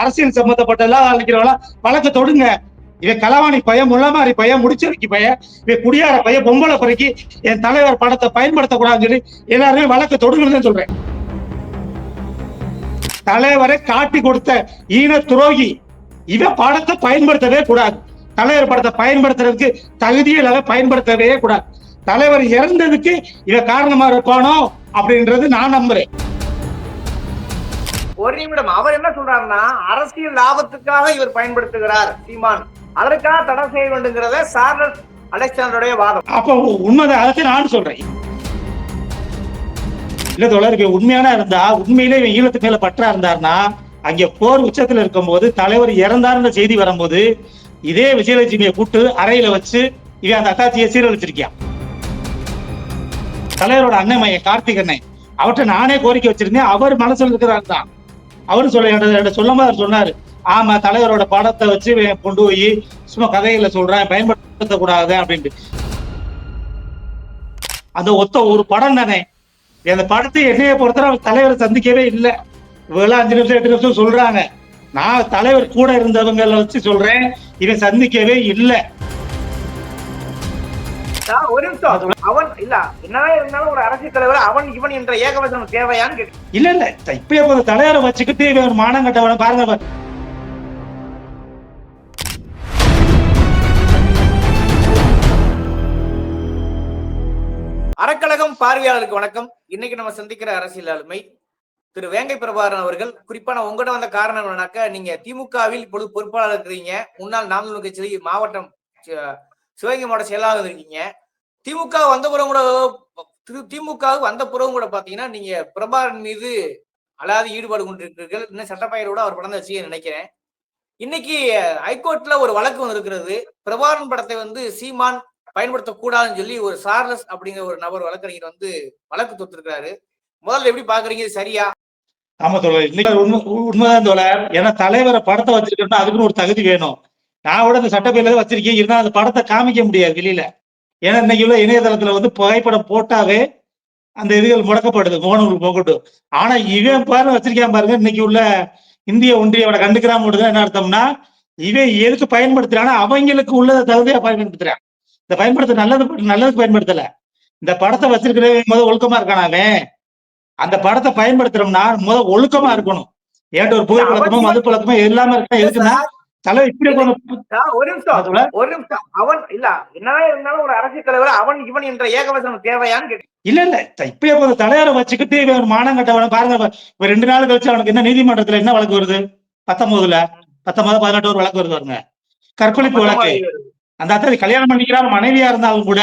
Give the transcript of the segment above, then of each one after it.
அரசியல் சம்பந்தப்பட்ட எல்லாம் அழைக்கிறவங்களா வழக்கு தொடுங்க. இவன் களவாணி பையன் முள்ளமாரி பையன் முடிச்சிருக்கி பையன் இவன் குடியார பையன் பொம்பளை பிறக்கி என் தலைவர் படத்தை பயன்படுத்தக்கூடாதுன்னு சொல்லி எல்லாருமே வழக்கு தொடுங்கன்னு சொல்றேன். தலைவரை காட்டி கொடுத்த ஈன துரோகி இவன் படத்தை பயன்படுத்தவே கூடாது. தலைவர் படத்தை பயன்படுத்துறதுக்கு தகுதியில் இல்லாத பயன்படுத்தவே கூடாது. தலைவர் இறந்ததுக்கு இவன் காரணமா இருப்பானோ அப்படின்றது நான் நம்புறேன். ஒரு நிமிடம். அவர் என்ன சொல்றாருன்னா அரசியல் லாபத்துக்காக இவர் பயன்படுத்துகிறார் சீமான். அதற்காக தடை செய்ய வேண்டுங்கிறத சார்லஸ் அலெக்சாண்டருடைய வாதம். அப்போ உண்மைதான் அதை நான் சொல்றேன். இல்ல தொடருக்கு உண்மையான இருந்தா உண்மையிலே இவன் ஈழத்து மேல பற்றா இருந்தாருன்னா அங்க போர் உச்சத்துல இருக்கும்போது தலைவர் இறந்தாருன்ற செய்தி வரும்போது இதே விஜயலட்சுமியை கூட்டு அறையில வச்சு இவன் அந்த அத்தாச்சியை சீரழிச்சிருக்கியான் தலைவரோட அண்ணன் மையன் கார்த்திக் அண்ணன் அவர்கிட்ட நானே கோரிக்கை வச்சிருந்தேன் அவர் மனசுல இருக்கிறார் தான். அவரு சொல்ல என்கிட்ட சொல்லும் போது அவர் சொன்னாரு. ஆமா தலைவரோட படத்தை வச்சு கொண்டு போய் சும்மா கதைகளை சொல்றேன் பயன்படுத்தக்கூடாது அப்படின்ட்டு. அந்த ஒத்த ஒரு படம் தானே. அந்த படத்தை என்னைய பொறுத்தவரை அவர் தலைவரை சந்திக்கவே இல்லை. இவெல்லாம் அஞ்சு நிமிஷம் எட்டு நிமிஷம் சொல்றாங்க. நான் தலைவர் கூட இருந்தவங்களை வச்சு சொல்றேன் இவன் சந்திக்கவே இல்லை. ஒரு நிமிஷம். அவன் இல்ல என்னதான் இருந்தாலும் ஒரு அரசியல் தலைவர் அவன் இவன் என்ற ஏகவசனம் தேவையான்னு இல்ல இல்ல. இப்பயே கொஞ்சம் தலைவரை வச்சுக்கிட்டு இவன் ஒரு மானம் கட்டவன பாருங்க பாரு. அறக்கழகம் பார்வையாளருக்கு வணக்கம். இன்னைக்கு நம்ம சந்திக்கிற அரசியல் ஆளுமை திரு வேங்கை பிரபாகரன் அவர்கள். குறிப்பா நான் உங்ககிட்ட வந்த காரணம் என்னன்னாக்கா நீங்க திமுகவில் இப்பொழுது பொறுப்பாளர் இருக்கிறீங்க. முன்னாள் நாம் தமிழர் கட்சி மாவட்டம் சிவகங்கை மாவட்ட செயலாளர் இருக்கீங்க. திமுக வந்த புறம் கூட திரு- திமுக வந்த புறம் கூட பாத்தீங்கன்னா நீங்க பிரபாகரன் மீது அலாது ஈடுபாடு கொண்டிருக்கிறீர்கள். இன்னும் சட்டப்பயிரோட அவர் படம் வச்சு நினைக்கிறேன். இன்னைக்கு ஹைகோர்ட்ல ஒரு வழக்கு வந்திருக்கிறது பிரபாகரன் படத்தை வந்து சீமான் பயன்படுத்தக்கூடாதுன்னு சொல்லி ஒரு சார்லஸ் அப்படிங்கிற ஒரு நபர் வழக்கறிஞர் வந்து வழக்கு தொடுத்திருக்காரு முதல்ல எப்படி பாக்குறீங்க? சரியா? ஆமா தோழர். இன்னைக்கு உண்மை உண்மைதான் தோழர். ஏன்னா தலைவரை படத்தை வச்சிருக்கோம்னா அதுக்குன்னு ஒரு தகுதி வேணும். நான் கூட அந்த சட்டப்பேர்ல தான் வச்சிருக்கேன். இருந்தா அந்த படத்தை காமிக்க முடியாது வெளியில. ஏன்னா இன்னைக்கு உள்ள இணையதளத்துல வந்து புகைப்படம் போட்டாவே அந்த இதுகள் முடக்கப்படுது. முகநூல் போகட்டும் ஆனா இவன் பாருங்க வச்சிருக்கான் பாருங்க இன்னைக்கு உள்ள இந்திய ஒன்றியோட கண்டுக்கிறாம விடுதல் என்ன அர்த்தம்னா இவன் எதுக்கு பயன்படுத்துறானா அவங்களுக்கு உள்ளத தகுதியா பயன்படுத்துறான். இந்த பயன்படுத்த நல்லது நல்லதுக்கு பயன்படுத்தல. இந்த படத்தை வச்சிருக்கிறவன் முத ஒழுக்கமா இருக்கானா அவன்? அந்த படத்தை பயன்படுத்துறோம்னா முத ஒழுக்கமா இருக்கணும். ஏன்ட்ட ஒரு புகைப்பழக்கமோ மது பழக்கமோ இல்லாம இருக்கா எதுக்குன்னா தலை இப்படி ஒரு நிமிஷம் ஒரு நிமிஷம். அவன் இல்ல என்னதான் இருந்தாலும் ஒரு அரசியல் தலைவர் அவன் இவன் என்ற ஏகவசனம் தேவையான்னு கேட்டு இல்ல இல்ல இப்பயே கொஞ்சம் தலைவரை வச்சுக்கிட்டு இவன் ஒரு மானம் கட்டவன பாருங்க இப்ப- ரெண்டு நாள் கழிச்சு அவனுக்கு என்ன நீதிமன்றத்துல என்ன வழக்கு வருது? பத்தொன்பதுல? பத்தொன்பது பதினெட்டு ஒரு வழக்கு வருது பாருங்க. கற்பழிப்பு வழக்கு. அந்த அத்தை கல்யாணம் பண்ணிக்கிறான் மனைவியா இருந்தாலும் கூட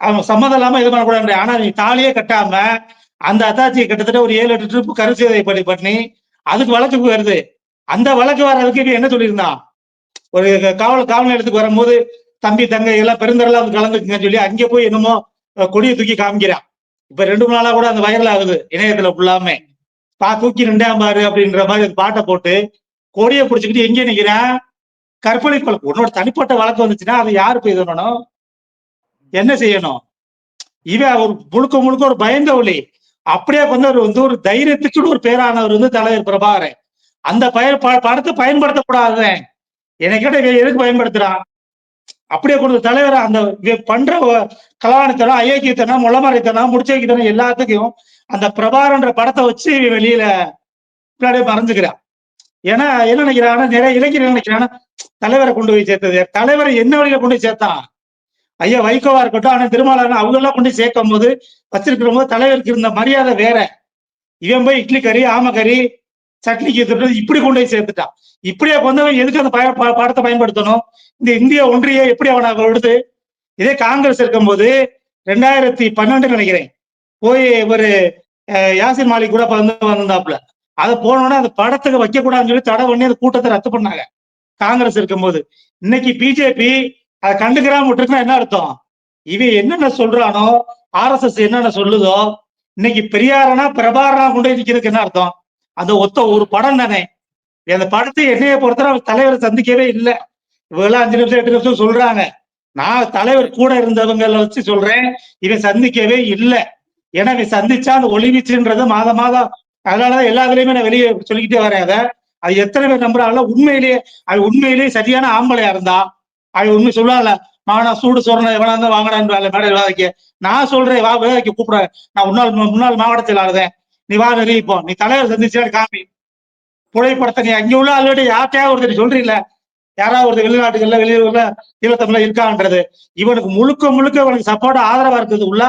அவன் சம்மதம் இல்லாம இது பண்ணக்கூடாது ஆனா நீ தாலியே கட்டாம அந்த அத்தாச்சியை கிட்டத்தட்ட ஒரு ஏழு எட்டு ட்ரிப் கருசேதை பண்ணி பண்ணி அதுக்கு வழக்கு வருது. அந்த வழக்கு வர இவன் என்ன சொல்லியிருந்தான்? ஒரு காவல் காவல் நிலையத்துக்கு வரும்போது தம்பி தங்கை எல்லாம் பெருந்தரெல்லாம் வந்து கலந்துக்குங்கன்னு சொல்லி அங்கே போய் என்னமோ கொடியை தூக்கி காமிக்கிறான். இப்ப ரெண்டு மூணு நாளா கூட அந்த வைரல் ஆகுது இணையத்துல ஃபுல்லாமே பா தூக்கி ரெண்டாம் பாரு அப்படின்ற மாதிரி ஒரு பாட்டை போட்டு கொடியை பிடிச்சிக்கிட்டு எங்கே நிக்கிறேன் கற்பழிப்பு வழக்கு. உன்னோட தனிப்பட்ட வழக்கு வந்துச்சுன்னா அதை யாரு போய் சொல்லணும்? என்ன செய்யணும்? இவன் ஒரு முழுக்க முழுக்க ஒரு பயந்தவழி அப்படியே வந்து ஒரு வந்து ஒரு தைரியத்துக்குன்னு ஒரு பேரானவர் வந்து தலைவர் பிரபாகரன். அந்த பயன் ப- படத்தை பயன்படுத்தக்கூடாது. என்னை கேட்ட எதுக்கு பயன்படுத்துறான்? அப்படியே கொடுத்த தலைவர் அந்த பண்ற வ- கலாணித்தனம் அயோக்கியத்தனம் முளமறைத்தனம் முடிச்சு வைக்கத்தனம் எல்லாத்துக்கும் அந்த பிரபாரன்ற படத்தை வச்சு இவன் வெளியில பின்னாடியே மறைஞ்சுக்கிறான் ஏன்னா என்ன நினைக்கிறான்னா நிறைய இளைஞர்கள் நினைக்கிறான்னா தலைவரை கொண்டு போய் சேர்த்தது. தலைவரை என்ன வழியில கொண்டு போய் சேர்த்தான்? ஐயா வைகோவா இருக்கட்டும் ஆனா திருமாவளவன் அவங்க எல்லாம் கொண்டு சேர்க்கும் போது வச்சிருக்கிற போது தலைவருக்கு இருந்த மரியாதை வேற. இவன் போய் இட்லி கறி ஆம கறி சட்னிக்கு திட்டு இப்படி கொண்டு போய் சேர்த்துட்டான். இப்படியா கொண்டவன் எதுக்கு அந்த பய படத்தை பயன்படுத்தணும்? இந்த இந்திய ஒன்றிய எப்படி அவனை விடுது? இதே காங்கிரஸ் இருக்கும்போது ரெண்டாயிரத்தி பன்னெண்டு நினைக்கிறேன். போய் ஒரு யாசின் மாலிக் கூட வந்து வந்திருந்தாப்புல. அதை போனோடனே அந்த படத்துக்கு வைக்க கூடாதுன்னு சொல்லி தடை பண்ணி அந்த கூட்டத்தை ரத்து பண்ணாங்க. காங்கிரஸ் இருக்கும்போது. இன்னைக்கு பிஜேபி அதை கண்டுக்கிறாம விட்டுருக்குன்னா என்ன அர்த்தம்? இவன் என்னென்ன சொல்றானோ ஆர்எஸ்எஸ் என்னென்ன சொல்லுதோ இன்னைக்கு பெரியாரனா பிரபாரனா கொண்டு போய் நிக்கிறதுக்கு என்ன அர்த்தம்? அந்த ஒத்த ஒரு படம் தானே. அந்த படத்தை என்னைய பொறுத்தவரை தலைவரை சந்திக்கவே இல்லை. இவெல்லாம் அஞ்சு நிமிஷம் எட்டு நிமிஷம் சொல்றாங்க. நான் தலைவர் கூட இருந்தவங்களை வச்சு சொல்றேன் இவன் சந்திக்கவே இல்லை. ஏன்னா இவன் சந்திச்சா அந்த ஒளிவீச்சுன்றது மாதம் மாதம். அதனாலதான் எல்லா இதுலயுமே நான் வெளியே சொல்லிக்கிட்டே வரேன் அதை. அது எத்தனை பேர் நம்புறாங்களோ உண்மையிலேயே அது உண்மையிலேயே சரியான ஆம்பளையா இருந்தா அது உண்மை சொல்லல மாவனா சூடு சொல்றேன் எவனா இருந்தா வாங்கடான்னு மேடம் விவாதிக்க. நான் சொல்றேன் வா விவாதிக்க கூப்பிடுறேன் நான் முன்னாள் முன்னாள் மாவட்ட செயலாளர் நீ வா நிரூபிப்போம் நீ தலைவர் சந்திச்சா காமி. புகைப்படத்தை நீ அங்க உள்ள ஆல்ரெடி யார்ட்டையா ஒருத்தர் சொல்றீல்ல யாராவது ஒருத்தர் வெளிநாட்டுகள்ல வெளியூர்ல ஈழத்தமிழ இருக்கான்றது இவனுக்கு முழுக்க முழுக்க இவனுக்கு சப்போர்ட் ஆதரவா இருக்கிறது உள்ள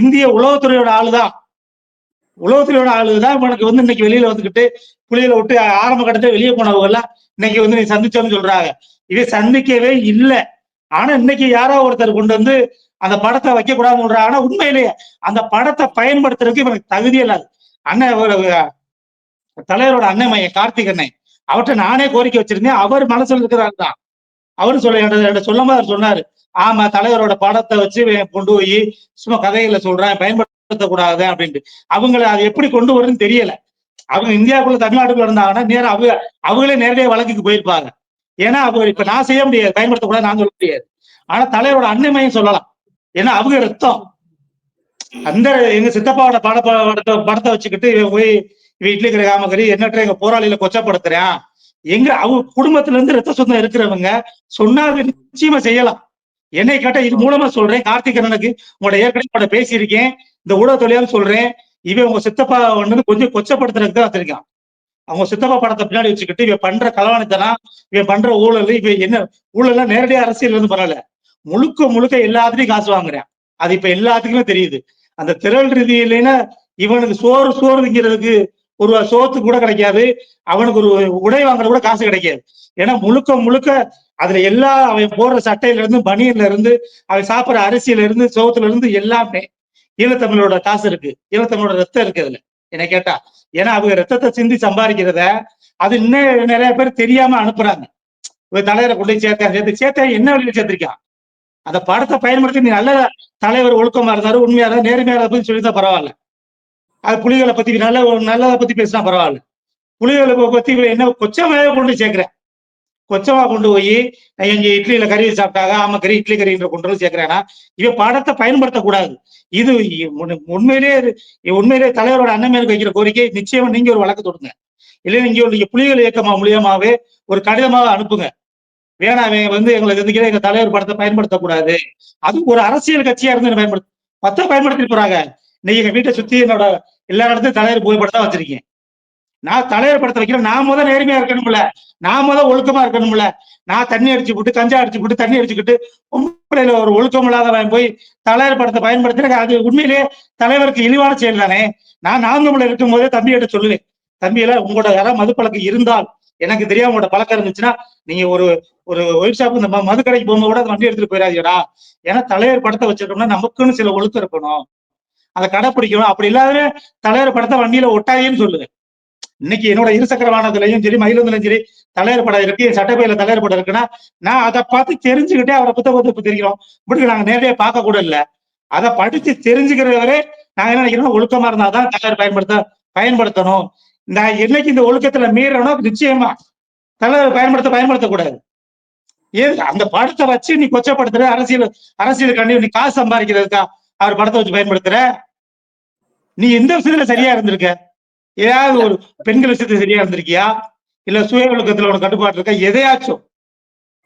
இந்திய உளவுத்துறையோட ஆளுதான். உளவுத்துறையோட ஆளுதான். இவனுக்கு வந்து இன்னைக்கு வெளியில வந்துகிட்டு புலியில விட்டு ஆரம்ப கட்டத்தை வெளியே போனவங்க எல்லாம் இன்னைக்கு வந்து நீ சந்திச்சோம்னு சொல்றாங்க. இவை சந்திக்கவே இல்லை. ஆனா இன்னைக்கு யாரோ ஒருத்தர் கொண்டு வந்து அந்த படத்தை வைக்க கூடாதுன்னு சொல்றாங்க ஆனா உண்மையிலேயே அந்த படத்தை பயன்படுத்துறதுக்கு இவனுக்கு தகுதி இல்லாது. அண்ணன் தலைவரோட அண்ணன் மையன் கார்த்திக் அண்ணன். அவர்கிட்ட நானே கோரிக்கை வச்சிருந்தேன். அவர் மனசுல இருக்கிறாரு தான். அவரு சொல்ல என்கிட்ட சொல்லும் அவர் சொன்னாரு. ஆமா தலைவரோட படத்தை வச்சு கொண்டு போய் சும்மா கதைகளை சொல்றேன் பயன்படுத்தக்கூடாது அப்படின்ட்டு. அவங்களை அது எப்படி கொண்டு வருதுன்னு தெரியல. அவங்க இந்தியாவுக்குள்ள தமிழ்நாட்டுக்குள்ள இருந்தாங்கன்னா நேரம் அவங்க அவங்களே நேரடியாக வழக்குக்கு போயிருப்பாங்க. ஏன்னா அவங்க இப்ப நான் செய்ய முடியாது பயன்படுத்தக்கூடாது நான் சொல்ல முடியாது. ஆனா தலைவரோட அன்னைமையும் சொல்லலாம். ஏன்னா அவங்க ரத்தம். அந்த எங்க சித்தப்பாவோட பட படத்தை படத்தை வச்சுக்கிட்டு இவன் போய் இவன் இட்லி கறி காமகரி என்னட்ட எங்க போராளியில கொச்சப்படுத்துறான். எங்க அவங்க குடும்பத்துல இருந்து ரத்த சொந்தம் இருக்கிறவங்க சொன்னா நிச்சயமா செய்யலாம். என்னை கேட்டா இது மூலமா சொல்றேன். கார்த்திகேயனுக்கு உங்களோட ஏற்கனவே உங்களோட பேசியிருக்கேன். இந்த ஊடக ஊடகத்தொழியால் சொல்றேன். இவன் உங்க சித்தப்பா வந்து கொஞ்சம் கொச்சப்படுத்துறதுக்கு தான் வச்சிருக்கான். அவங்க சித்தப்பா படத்தை பின்னாடி வச்சுக்கிட்டு இவன் பண்ற கலவாணித்தனம் இவன் பண்ற ஊழல் இவன் என்ன ஊழல்லாம் நேரடியா அரசியல் இருந்து பரவாயில்ல முழுக்க முழுக்க எல்லாத்துலயும் காசு வாங்குறேன். அது இப்ப எல்லாத்துக்குமே தெரியுது. அந்த திரள் ரீதியிலேனா இவனுக்கு சோறு சோறுங்கிறதுக்கு ஒரு சோத்து கூட கிடைக்காது. அவனுக்கு ஒரு உடை வாங்குறது கூட காசு கிடைக்காது. ஏன்னா முழுக்க முழுக்க அதுல எல்லா அவன் போடுற சட்டையில இருந்து பனியன்ல இருந்து அவன் சாப்பிடுற அரிசியில இருந்து சோத்துல இருந்து எல்லாமே ஈழத்தமிழோட காசு இருக்கு. ஈழத்தமிழோட ரத்தம் இருக்கு அதுல. என்ன கேட்டா. ஏன்னா அவங்க ரத்தத்தை சிந்தி சம்பாதிக்கிறத அது இன்னும் நிறைய பேர் தெரியாம அனுப்புறாங்க. ஒரு தலைவரை கொண்டு சேர்த்தா சேர்த்து சேர்த்தா என்ன வழியில சேர்த்திருக்கான்? அந்த படத்தை பயன்படுத்தி நீ நல்ல தலைவர் ஒழுக்கமா இருந்தாரு உண்மையா இருந்தாரு நேர்மையா பத்தி சொல்லியிருந்தா பரவாயில்ல. அது புலிகளை பத்தி நல்ல நல்லதை பத்தி பேசினா பரவாயில்ல. புலிகளை பத்தி என்ன கொச்சமாவே கொண்டு சேர்க்கிறேன். கொச்சமா கொண்டு போய் எங்க இட்லியில கறி சாப்பிட்டாங்க ஆமா கறி இட்லி கறின்ற கொண்டு வந்து சேர்க்கிறேன்னா இவன் படத்தை பயன்படுத்தக்கூடாது இது உண்மையிலேயே உண்மையிலேயே தலைவரோட அண்ணன் வைக்கிற கோரிக்கை நிச்சயமா நீங்க ஒரு வழக்கு தொடுங்க. இல்லைன்னா நீங்க நீங்க புலிகள் இயக்கமா மூலியமாவே ஒரு கடிதமாக அனுப்புங்க. வேணா வந்து எங்களுக்கு எதுக்கே எங்க தலைவர் படத்தை பயன்படுத்தக்கூடாது. அது ஒரு அரசியல் கட்சியா இருந்து பயன்படுத்த பத்தா பயன்படுத்திட்டு போறாங்க. இன்னைக்கு எங்க வீட்டை சுத்தி என்னோட எல்லா இடத்துலயும் தலைவர் புகைப்படம் தான் வச்சிருக்கேன். நான் தலைவர் படத்தை வைக்கிறேன். நான் முத நேர்மையா இருக்கணும்ல. நான் முத ஒழுக்கமா இருக்கணும்ல. நான் தண்ணி அடிச்சு விட்டு கஞ்சா அடிச்சு விட்டு தண்ணி அடிச்சுக்கிட்டு உண்மையில ஒரு ஒழுக்கம் இல்லாதவன் போய் தலைவர் படத்தை பயன்படுத்தின அது உண்மையிலேயே தலைவருக்கு இழிவான செயல் தானே. நான் நான்கு இருக்கும் போதே தம்பிகிட்ட சொல்லுவேன் தம்பியில உங்களோட யாராவது மதுப்பழக்கம் இருந்தால் எனக்கு தெரியாம உங்களோட பழக்கம் இருந்துச்சுன்னா நீங்க ஒரு ஒரு ஒயிட் ஷாப் இந்த மது கடைக்கு போகும்போது கூட வண்டி எடுத்துட்டு போயிடாதீடா ஏன்னா தலைவர் படத்தை வச்சிருக்கோம்னா நமக்குன்னு சில ஒழுக்கம் இருக்கணும். அதை கடைப்பிடிக்கணும். அப்படி இல்லாத தலைவர் படத்தை வண்டியில ஒட்டாதேன்னு சொல்லுது. இன்னைக்கு என்னோட இருசக்கர வாகனத்துலயும் சரி மயிலந்திலையும் சரி தலைவர் படம் இருக்கு என் சட்டப்பையில தலைவர் படம் இருக்குன்னா நான் அதை பார்த்து தெரிஞ்சுக்கிட்டே அவரை புத்த புத்த தெரிகிறோம். இப்படி நாங்க நேரடியா பார்க்க கூட இல்ல. அதை படிச்சு தெரிஞ்சுக்கிறவரே நாங்க என்ன நினைக்கிறோம் ஒழுக்கமா இருந்தாதான் தலைவர் பயன்படுத்த பயன்படுத்தணும். நான் என்னைக்கு இந்த ஒழுக்கத்துல மீறனோ நிச்சயமா தலைவர் பயன்படுத்த பயன்படுத்தக்கூடாது. ஏது அந்த படத்தை வச்சு நீ கொச்சப்படுத்துற அரசியல் அரசியல் கண்டி நீ காசு சம்பாதிக்கிறதுக்கா அவர் படத்தை வச்சு பயன்படுத்துற? நீ எந்த விஷயத்துல சரியா இருந்திருக்க? ஏதாவது ஒரு பெண்கள் விஷயத்துல சரியா இருந்திருக்கியா? இல்ல சுய ஒழுக்கத்துல உனக்கு கட்டுப்பாடு இருக்கா? எதையாச்சும்.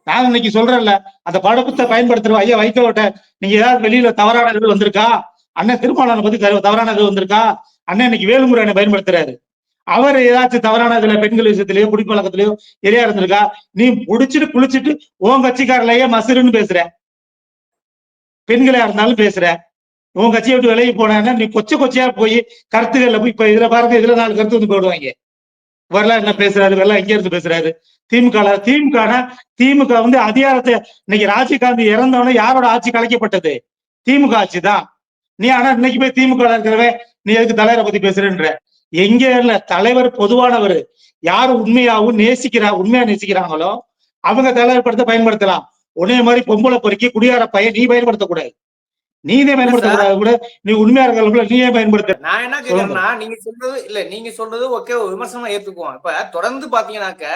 நான் இன்னைக்கு சொல்றேன்ல அந்த படத்தை பயன்படுத்துற ஐயா வைக்கோட்ட நீங்க ஏதாவது வெளியில தவறான இது வந்திருக்கா? அண்ணன் திருமணம் பத்தி தவறான இது வந்திருக்கா? அண்ணன் இன்னைக்கு என்ன பயன்படுத்துறாரு. அவர் ஏதாச்சும் தவறான இதுல பெண்கள் விஷயத்திலயோ குடிப்பழக்கத்திலயோ எரியா இருந்திருக்கா? நீ புடிச்சிட்டு குளிச்சுட்டு உன் கட்சிக்காரலையே மசுருன்னு பேசுற. பெண்களா இருந்தாலும் பேசுற. உன் கட்சியை விட்டு விலகி போனா நீ கொச்சை கொச்சையா போய் கருத்துக்கள்ல போய் இப்ப இதுல பாருங்க இதுல நாலு கருத்து வந்து போடுவாங்க. வரலாம் என்ன பேசுறாரு வரலாம் எங்க இருந்து பேசுறாரு. திமுக திமுக திமுக வந்து அதிகாரத்தை இன்னைக்கு ராஜீவ் காந்தி யாரோட ஆட்சி கலைக்கப்பட்டது? திமுக ஆட்சி தான் நீ ஆனா இன்னைக்கு போய் திமுக ல இருக்கிறவன் நீ எதுக்கு தலைவரை பத்தி பேசுறன்ற? எங்க இல்ல தலைவர் பொதுவானவர் யாரு உண்மையாவும் நேசிக்கிறா உண்மையா நேசிக்கிறாங்களோ அவங்க தலைவர் படத்தை பயன்படுத்தலாம். உன்னைய மாதிரி பொம்பளை பொறுக்கி குடியார பையன் நீ பயன்படுத்தக்கூடாது. நீனே பயன்படுத்தக்கூடாது கூட. நீ உண்மையா இருக்கிறவங்கள நீயே பயன்படுத்த. நான் என்ன கேக்குறேன்னா நீங்க சொல்றது இல்ல நீங்க சொல்றது ஓகே விமர்சனமா ஏத்துக்குவோம். இப்ப தொடர்ந்து பாத்தீங்கன்னாக்க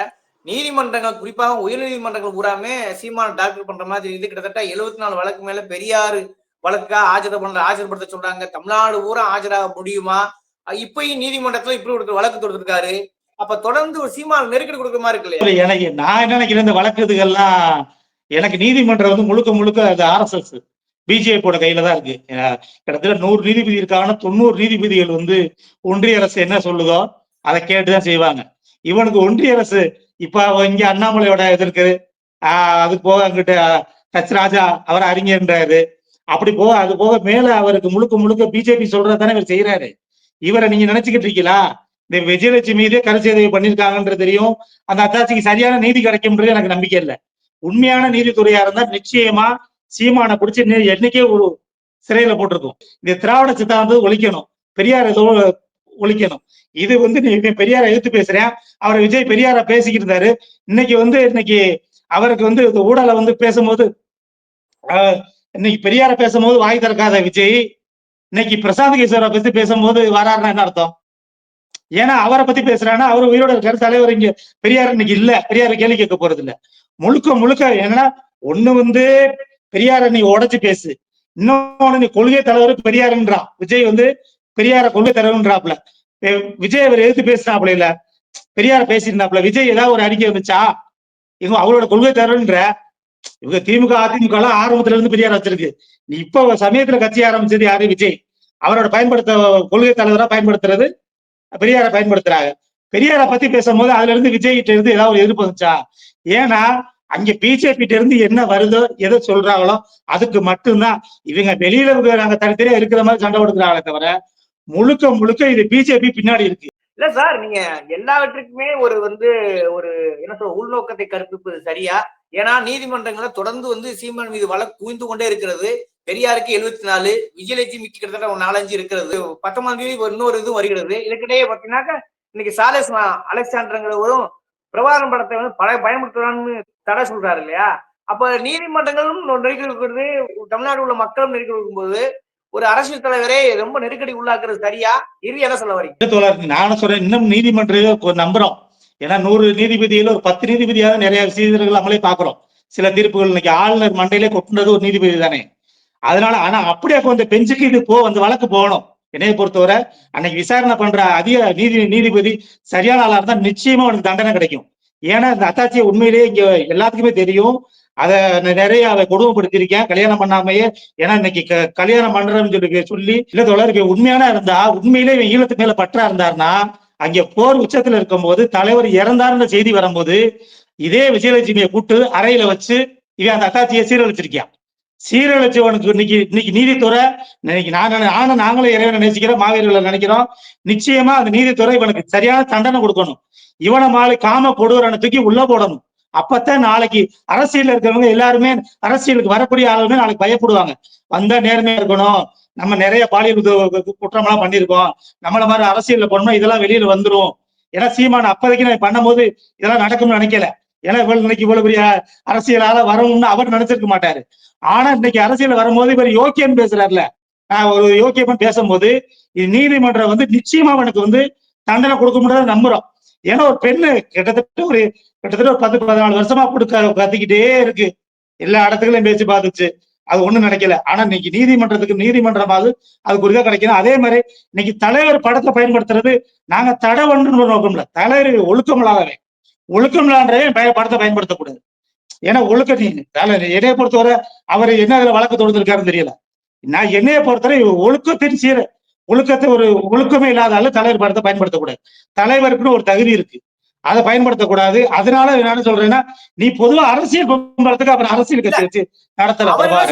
நீதிமன்றங்கள் குறிப்பாக உயர் நீதிமன்றங்கள் பூராமே சீமான டாக்டர் பண்ற மாதிரி இது கிட்டத்தட்ட எழுபத்தி நாலு வழக்கு மேல பெரியாறு வழக்கா ஆஜர் பண்ற ஆஜர்படுத்த சொல்றாங்க. தமிழ்நாடு பூரா ஆஜராக முடியுமா? இப்பயும் நீதிமன்றத்துல இப்படி ஒரு வழக்கு தொடுத்திருக்காரு. அப்ப தொடர்ந்து ஒரு சீமான் நெருக்கடி கொடுக்குற மாதிரி இருக்கு இல்லையா? எனக்கு நான் என்ன நினைக்கிறேன் இந்த வழக்குதுகள்லாம் எனக்கு நீதிமன்றம் வந்து முழுக்க முழுக்க அது ஆர்எஸ்எஸ் பிஜேபியோட கையில தான் இருக்கு. கிட்டத்தட்ட நூறு நீதிபதி இருக்காங்கன்னா தொண்ணூறு நீதிபதிகள் வந்து ஒன்றிய அரசு என்ன சொல்லுதோ அதை கேட்டுதான் செய்வாங்க. இவனுக்கு ஒன்றிய அரசு இப்ப இங்க அண்ணாமலையோட இது இருக்கு. ஆஹ் அது போக அங்கிட்ட ஹச் ராஜா அவர் அறிஞர்ன்றாரு. அப்படி போக அது போக மேல அவருக்கு முழுக்க முழுக்க பிஜேபி சொல்றதானே இவர் செய்யறாரு இவரை நீங்க நினைச்சுக்கிட்டு இருக்கீங்களா? இந்த விஜயலட்சுமி மீதே கருச்சேதவி பண்ணிருக்காங்கன்றது தெரியும். அந்த அத்தாட்சிக்கு சரியான நீதி கிடைக்கும்ன்றது எனக்கு நம்பிக்கை இல்லை. உண்மையான நீதித்துறையா இருந்தா நிச்சயமா சீமானை பிடிச்சி என்னைக்கே ஒரு சிறையில போட்டிருக்கும். இந்த திராவிட சித்தாந்தம் ஒழிக்கணும். பெரியார் ஏதோ ஒழிக்கணும். இது வந்து நீ இவன் பெரியாரை எதிர்த்து பேசுறேன். அவர் விஜய் பெரியார பேசிக்கிட்டு இருந்தாரு. இன்னைக்கு வந்து இன்னைக்கு அவருக்கு வந்து இந்த ஊடல வந்து பேசும்போது ஆஹ், இன்னைக்கு பெரியார பேசும்போது வாய் திறக்காத விஜய் இன்னைக்கு பிரசாந்த் கிஷோரை பத்தி பேசும்போது வராருன்னா என்ன அர்த்தம்? ஏன்னா அவரை பத்தி பேசுறான்னா அவர் உயிரோட இருக்காரு தலைவர் இங்க பெரியார் இன்னைக்கு இல்ல. பெரியார் கேள்வி கேட்க போறது இல்ல. முழுக்க முழுக்க என்னன்னா ஒண்ணு வந்து பெரியார நீ உடைச்சு பேசு. இன்னொன்னு நீ கொள்கை தலைவர் பெரியாருன்றான். விஜய் வந்து பெரியார கொள்கை தலைவர்ன்றாப்ல விஜய் அவர் எதிர்த்து பேசினாப்ல இல்ல. பெரியார பேசியிருந்தாப்ல விஜய் ஏதாவது ஒரு அறிக்கை வந்துச்சா? இவங்க அவரோட கொள்கை தலைவர்ன்ற இவங்க திமுக அதிமுக எல்லாம் ஆரம்பத்துல இருந்து பெரியார் வச்சிருக்கு. நீ இப்ப சமயத்துல கட்சி ஆரம்பிச்சது யாரு? விஜய். அவரோட பயன்படுத்த கொள்கை தலைவரா பயன்படுத்துறது பெரியாரை பயன்படுத்துறாங்க. பெரியார பத்தி பேசும்போது அதுல இருந்து விஜய் கிட்ட இருந்து ஏதாவது ஒரு எதிர்ப்பு வந்துச்சா? ஏன்னா அங்க பிஜேபி இருந்து என்ன வருதோ எதை சொல்றாங்களோ அதுக்கு மட்டும்தான். இவங்க வெளியில நாங்க தனித்தனியா இருக்கிற மாதிரி சண்டை கொடுக்குறாங்களே தவிர முழுக்க முழுக்க இது பிஜேபி பின்னாடி இருக்கு. இல்ல சார் நீங்க எல்லாவற்றுக்குமே ஒரு வந்து ஒரு என்ன சொல்ற உள்நோக்கத்தை கற்பிப்பது சரியா? ஏன்னா நீதிமன்றங்களை தொடர்ந்து வந்து சீமான் மீது வழக்கு குவிந்து கொண்டே இருக்கிறது. பெரியாருக்கு எழுபத்தி நாலு விஜயலட்சுமிக்கு கிட்டத்தட்ட ஒரு நாலஞ்சு இருக்கிறது. பத்தொன்பதாம் தேதி ஒரு இன்னொரு இது வருகிறது. இதுக்கிடையே பார்த்தீங்கன்னாக்கா இன்னைக்கு சாலேஸ் அலெக்சாண்டருங்கிறவரும் பிரபாகரன் படத்தை வந்து பல பயன்படுத்தலாம்னு தடை சொல்றாரு இல்லையா? அப்ப நீதிமன்றங்களும் நெருக்கடி இருக்கிறது தமிழ்நாடு உள்ள மக்களும் நெருக்கடி இருக்கும்போது ஒரு அரசியல் தலைவரே ரொம்ப நெருக்கடி உள்ளாக்குறது சரியா? இறுதி என்ன சொல்ல வரீங்க? நானும் சொல்றேன் இன்னும் நீதிமன்றம் நம்புறோம். ஏன்னா நூறு நீதிபதியில ஒரு பத்து நீதிபதியாவது நிறைய சீதர்கள் நம்மளே பாக்குறோம் சில தீர்ப்புகள் இன்னைக்கு ஆளுநர் மண்டையிலே கொட்டுனது ஒரு நீதிபதி தானே. அதனால ஆனா அப்படியே அப்போ இந்த பெஞ்சுக்கு இது போ அந்த வழக்கு போகணும். என்னைய பொறுத்தவரை அன்னைக்கு விசாரணை பண்ற அதிக நீதி நீதிபதி சரியான ஆளா இருந்தா நிச்சயமா அவனுக்கு தண்டனை கிடைக்கும். ஏன்னா இந்த அத்தாச்சியை உண்மையிலேயே இங்க எல்லாத்துக்குமே தெரியும். அதை நிறைய அதை கொடுமைப்படுத்திருக்கேன் கல்யாணம் பண்ணாமையே ஏன்னா இன்னைக்கு க- கல்யாணம் பண்றேன்னு சொல்லி சொல்லி இல்ல தொடர்பு உண்மையான இருந்தா உண்மையிலே இவன் ஈழத்து மேல பற்றா இருந்தாருன்னா அங்க போர் உச்சத்துல இருக்கும்போது தலைவர் இறந்தாருன்ற செய்தி வரும்போது இதே விஜயலட்சுமியை கூட்டு அறையில வச்சு இவன் அந்த அத்தாட்சியை சீரழிச்சிருக்கியா? சீரழிச்சவனுக்கு இன்னைக்கு இன்னைக்கு நீதித்துறை இன்னைக்கு நாங்க நானும் நாங்களும் இறைவனை நினைச்சுக்கிறோம் மாவீரர்களை நினைக்கிறோம். நிச்சயமா அந்த நீதித்துறை இவனுக்கு சரியான தண்டனை கொடுக்கணும். இவனை மாலை காம கொடுவரனை தூக்கி உள்ள போடணும். அப்பத்தான் நாளைக்கு அரசியல் இருக்கிறவங்க எல்லாருமே அரசியலுக்கு வரக்கூடிய ஆளுமே நாளைக்கு பயப்படுவாங்க. வந்தா நேர்மையா இருக்கணும். நம்ம நிறைய பாலியல் குற்றமெல்லாம் பண்ணிருக்கோம் நம்மள மாதிரி அரசியல்ல போனோம்னா இதெல்லாம் வெளியில வந்துரும். ஏன்னா சீமான் அப்போதைக்கு நான் பண்ணும்போது இதெல்லாம் நடக்கும்னு நினைக்கல. ஏன்னா இவ்வளவு இன்னைக்கு இவ்வளவு பெரிய அரசியலால வரணும்னு அவர் நினைச்சிருக்க மாட்டாரு. ஆனா இன்னைக்கு அரசியல் வரும்போது இவர் யோக்கியம் பேசுறாருல நான் ஒரு யோக்கியம்னு பேசும்போது நீதிமன்றம் வந்து நிச்சயமா அவனுக்கு வந்து தண்டனை கொடுக்க முடியாத நம்புறோம். ஏன்னா ஒரு பெண்ணு கிட்டத்தட்ட ஒரு கிட்டத்தட்ட ஒரு பத்து பதினாலு வருஷமா கொடுக்க கத்திக்கிட்டே இருக்கு. எல்லா இடத்துலயும் பேச்சு பார்த்துச்சு. அது ஒண்ணும் நினைக்கல. ஆனா இன்னைக்கு நீதிமன்றத்துக்கு நீதிமன்றமாவது அது ஒரு கிடைக்கணும் அதே மாதிரி இன்னைக்கு தலைவர் படத்தை பயன்படுத்துறது நாங்க தடை ஒன்று நோக்கம்ல. தலைவர் ஒழுக்கமில்லாதவே ஒழுக்கம்லான்றதே பய- படத்தை பயன்படுத்தக்கூடாது. ஏன்னா ஒழுக்க நீ தலைவர் என்னைய பொறுத்தவரை அவர் என்ன அதுல வழக்கு தொடுத்திருக்காருன்னு தெரியல. நான் என்னைய பொறுத்தவரை ஒழுக்கத்தின் சீர ஒழுக்கத்தை ஒரு ஒழுக்கமே இல்லாத ஆளு தலைவர் படத்தை பயன்படுத்தக்கூடாது. தலைவருக்குன்னு ஒரு தகுதி இருக்கு. அதை பயன்படுத்தக்கூடாது. அதனால நான் சொல்றேன்னா நீ பொதுவா அரசியல் பண்றதுக்கு அப்புறம் அரசியல் கட்சி வச்சு நடத்தல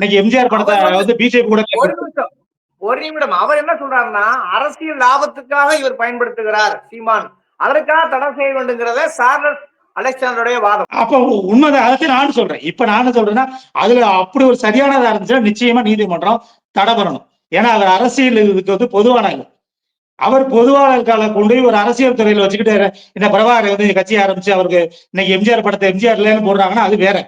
இன்னைக்கு எம்ஜிஆர் படத்தை வந்து- பிஜேபி கூட ஒரு நிமிடம். அவர் என்ன சொல்றாருன்னா அரசியல் லாபத்துக்காக இவர் பயன்படுத்துகிறார் சீமான். அதற்காக தடை செய்ய வேண்டுங்கிறத சார்லஸ் அலெக்சாண்டருடைய வாதம். அப்ப உண்மைதான் அதைத்தான் நானும் சொல்றேன். இப்ப நானும் சொல்றேன்னா அதுல அப்படி ஒரு சரியானதா இருந்துச்சுன்னா நிச்சயமா நீதிமன்றம் தடை பண்ணணும். ஏன்னா அவர் அரசியல் இதுக்கு வந்து பொதுவானவர் அவர் பொதுவாளர்களை கொண்டு போய் ஒரு அரசியல் துறையில வச்சுக்கிட்டு இந்த பிரபாகர் வந்து கட்சி ஆரம்பிச்சு அவருக்கு இன்னைக்கு எம்ஜிஆர் படத்தை எம்ஜிஆர் இல்லைன்னு போடுறாங்கன்னா அது வேற.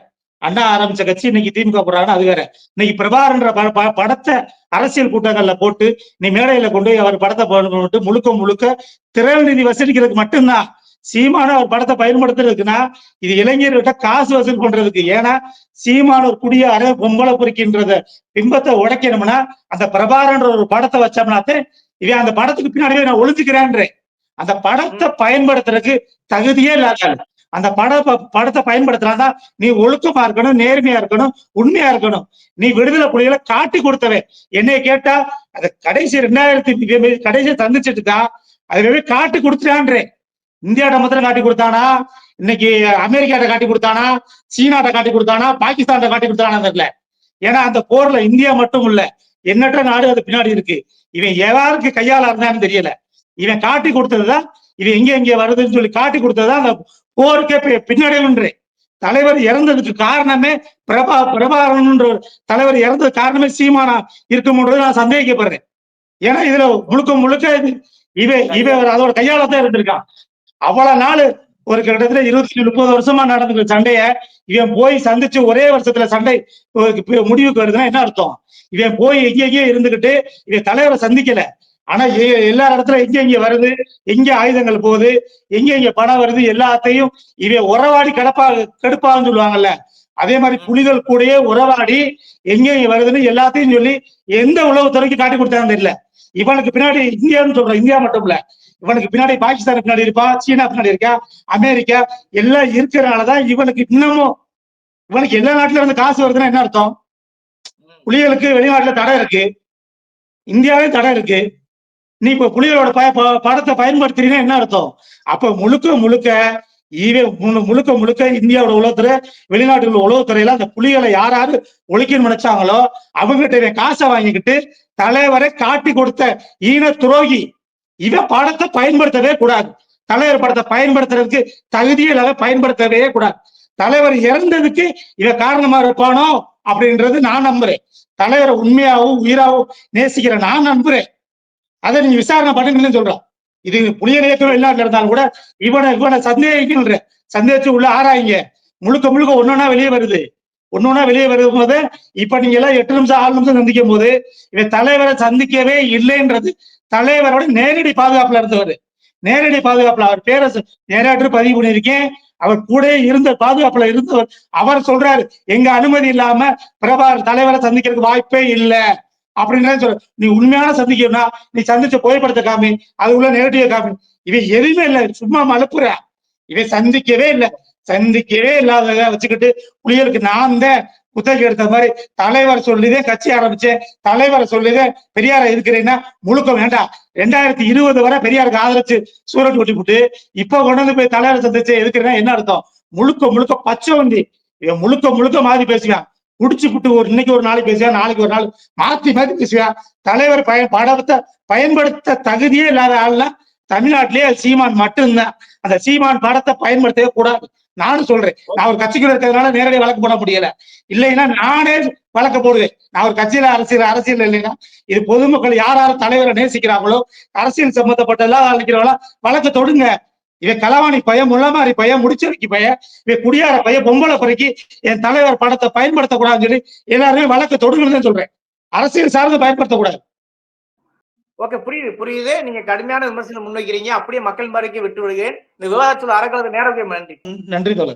அண்ணா ஆரம்பிச்ச கட்சி இன்னைக்கு திமுக போடுறாங்கன்னா அது வேற. இன்னைக்கு பிரபாகரன்ற ப- படத்தை அரசியல் கூட்டங்கள்ல போட்டு நீ மேடையில கொண்டு போய் அவர் படத்தை போட்டு முழுக்க முழுக்க திரள் நிதி வசூலிக்கிறதுக்கு மட்டும்தான் சீமான ஒரு படத்தை பயன்படுத்துறதுக்குன்னா இது இளைஞர்கிட்ட காசு வசூல் பண்றதுக்கு. ஏன்னா சீமான ஒரு குடிய அரை பொம்பளை பொறிக்கின்றத பிம்பத்தை உடைக்கணும்னா அந்த பிரபாரன்ற ஒரு படத்தை வச்சோம்னாத்தே இவன் அந்த படத்துக்கு பின்னாடியே நான் ஒளிஞ்சுக்கிறேன்றேன். அந்த படத்தை பயன்படுத்துறதுக்கு தகுதியே இல்லாத. அந்த பட படத்தை பயன்படுத்தினாதான் நீ ஒழுக்கமா இருக்கணும் நேர்மையா இருக்கணும் உண்மையா இருக்கணும். நீ விடுதலை புலிகளை காட்டி கொடுத்தவன். என்னைய கேட்டா அது கடைசி ரெண்டாயிரத்தி கடைசி தந்துச்சுட்டு தான் அதை போய் காட்டி கொடுத்துட்டான்றேன். இந்தியாட்ட மாத்திரம் காட்டி கொடுத்தானா? இன்னைக்கு அமெரிக்காட்ட காட்டி கொடுத்தானா? சீனாட்ட காட்டி கொடுத்தானா? பாகிஸ்தான்ட்ட காட்டி கொடுத்தானா தெரியல. ஏன்னா அந்த போர்ல இந்தியா மட்டும் இல்ல எண்ணற்ற நாடு அது பின்னாடி இருக்கு. இவன் யாருக்கு கையால இருந்தான்னு தெரியல. இவன் காட்டி கொடுத்ததுதான் இவன் எங்க எங்க வருதுன்னு சொல்லி காட்டி கொடுத்ததுதான் அந்த போருக்கே பின்னடைவுன்றே தலைவர் இறந்ததுக்கு காரணமே பிரபா பிரபாகரன்ன்ற ஒரு தலைவர் இறந்தது காரணமே சீமானா இருக்கும்ன்றது நான் சந்தேகிக்கப்படுறேன். ஏன்னா இதுல முழுக்க முழுக்க இது இவன் இவன் அதோட கையால தான் இருந்திருக்கான். அவ்வளவு நாள் ஒரு கிட்டத்தட்ட இருபத்தி முப்பது வருஷமா நடந்துக்கிற சண்டைய இவன் போய் சந்திச்சு ஒரே வருஷத்துல சண்டை முடிவுக்கு வருதுன்னா என்ன அர்த்தம்? இவன் போய் எங்க இருந்துகிட்டு இவன் தலைவரை சந்திக்கல. ஆனா எல்லா இடத்துல எங்க எங்க வருது எங்க ஆயுதங்கள் போகுது எங்க எங்க பணம் வருது எல்லாத்தையும் இவன் உறவாடி கடப்பா கெடுப்பான்னு சொல்லுவாங்கல்ல. அதே மாதிரி புலிகள் கூடயே உறவாடி எங்க எங்க வருதுன்னு எல்லாத்தையும் சொல்லி எந்த உளவுத்துறைக்கு காட்டி கொடுத்தாங்க தெரியல. இவனுக்கு பின்னாடி இந்தியான்னு சொல்றேன் இந்தியா மட்டும் இல்ல. இவனுக்கு பின்னாடி பாகிஸ்தான் பின்னாடி இருப்பா சீனா பின்னாடி இருக்கா அமெரிக்கா எல்லாம் இருக்கிறனாலதான் இவனுக்கு இன்னமும் இவனுக்கு எல்லா நாட்டுல இருந்து காசு வருதுன்னா என்ன அர்த்தம்? புலிகளுக்கு வெளிநாட்டுல தடை இருக்கு இந்தியாவிலும் தடை இருக்கு. நீ இப்ப புலிகளோட பய ப- படத்தை பயன்படுத்துறீங்கன்னா என்ன அர்த்தம்? அப்ப முழுக்க முழுக்க ஈவே முழுக்க முழுக்க இந்தியாவோட உலகத்துறை வெளிநாட்டுல உள்ள உளவுத்துறையில அந்த புலிகளை யாராவது ஒழிக்கணும்னு நினைச்சாங்களோ அவங்ககிட்ட காசை வாங்கிக்கிட்டு தலைவரை காட்டி கொடுத்த ஈன துரோகி இவன் படத்தை பயன்படுத்தவே கூடாது. தலைவர் படத்தை பயன்படுத்துறதுக்கு தகுதியே இல்லாத பயன்படுத்தவே கூடாது. தலைவர் இறந்ததுக்கு இவன் காரணமா இருப்பானோ அப்படின்றது நான் நம்புறேன். தலைவரை உண்மையாவும் உயிராவும் நேசிக்கிற நான் நம்புறேன். அதை நீங்க விசாரணை பண்ணுங்கன்னு சொல்றோம். இது புளிய நேக்கம் வெளிநாட்டுல இருந்தாலும் கூட இவனை இவனை சந்தேகிக்கின்ற சந்தேகிச்சு உள்ள ஆராய்ங்க. முழுக்க முழுக்க ஒன்னொன்னா வெளியே வருது. ஒன்னொன்னா வெளியே வரும் போது இப்ப நீங்க எல்லாம் எட்டு நிமிஷம் ஆறு நிமிஷம் சந்திக்கும் போது இவன் தலைவரை சந்திக்கவே இல்லைன்றது. தலைவரோட நேரடி பாதுகாப்புல இருந்தவர். நேரடி பாதுகாப்புல அவர் பேரை நேராட்டு பதிவு பண்ணியிருக்கேன். அவர் கூட இருந்த பாதுகாப்புல இருந்தவர். அவர் சொல்றாரு எங்க அனுமதி இல்லாம பிரபார் தலைவரை சந்திக்கிறதுக்கு வாய்ப்பே இல்ல. அப்படின்னு சொல்ற நீ உண்மையான சந்திக்கணும்னா நீ சந்திச்ச புகைப்படத்தை காமி அது உள்ள நெகட்டிவ காமி. இவன் எதுவுமே இல்லை சும்மா மலுப்புற இவன் சந்திக்கவே இல்ல. சந்திக்கவே இல்லாத வச்சுக்கிட்டு புலிகளுக்கு நான் தான் குத்தகை எடுத்த மாதிரி தலைவர் சொல்லிதான் கட்சி ஆரம்பிச்சேன். தலைவரை சொல்லிதான் பெரியார இருக்கிறேன்னா முழுக்க வேண்டாம். ரெண்டாயிரத்தி இருபது வரை பெரியாருக்கு ஆதரிச்சு சூரட் கொட்டி போட்டு இப்ப கொண்டு வந்து போய் தலைவரை சந்திச்சு எதுக்குறேன்னா என்ன அர்த்தம்? முழுக்க முழுக்க பச்சை வண்டி. முழுக்க முழுக்க மாறி பேசுவான். குடிச்சு புட்டு ஒரு இன்னைக்கு ஒரு நாளைக்கு பேசுவான் நாளைக்கு ஒரு நாள் மாத்தி மாத்தி பேசுவான். தலைவர் பயன் படத்தை பயன்படுத்த தகுதியே இல்லாத ஆள்லாம் தமிழ்நாட்டிலேயே சீமான் மட்டும்தான். அந்த சீமான் படத்தை பயன்படுத்தவே கூடாது. நானும் சொல்றேன். நான் ஒரு கட்சிக்குள்ள இருக்கிறதுனால நேரடி வழக்கு போட முடியல. இல்லைன்னா நானே வழக்க போடுவேன். நான் ஒரு கட்சியில அரசியல் அரசியல் இல்லைன்னா இது பொதுமக்கள் யார் யார் தலைவரை நேசிக்கிறாங்களோ அரசியல் சம்பந்தப்பட்ட எல்லாம் அழைக்கிறவங்களா வழக்க தொடுங்க. இவன் களவாணி பையன் முள்ளமாரி பையன் முடிச்சிருக்கி பையன் இவன் குடியார பையன் பொம்பளை பறக்கி என் தலைவர் படத்தை பயன்படுத்தக்கூடாதுன்னு சொல்லி எல்லாருமே வழக்கு தொடுங்கன்னு சொல்றேன். அரசியல் சார்ந்து பயன்படுத்தக்கூடாது. ஓகே புரியுது புரியுது. நீங்க கடுமையான விமர்சனம் முன்வைக்கிறீங்க. அப்படியே மக்கள் மாறிக்கு விட்டு விடுகிறேன் இந்த விவாதத்தில் அறக்கிறது நேரம் நன்றி நன்றி தோழர்.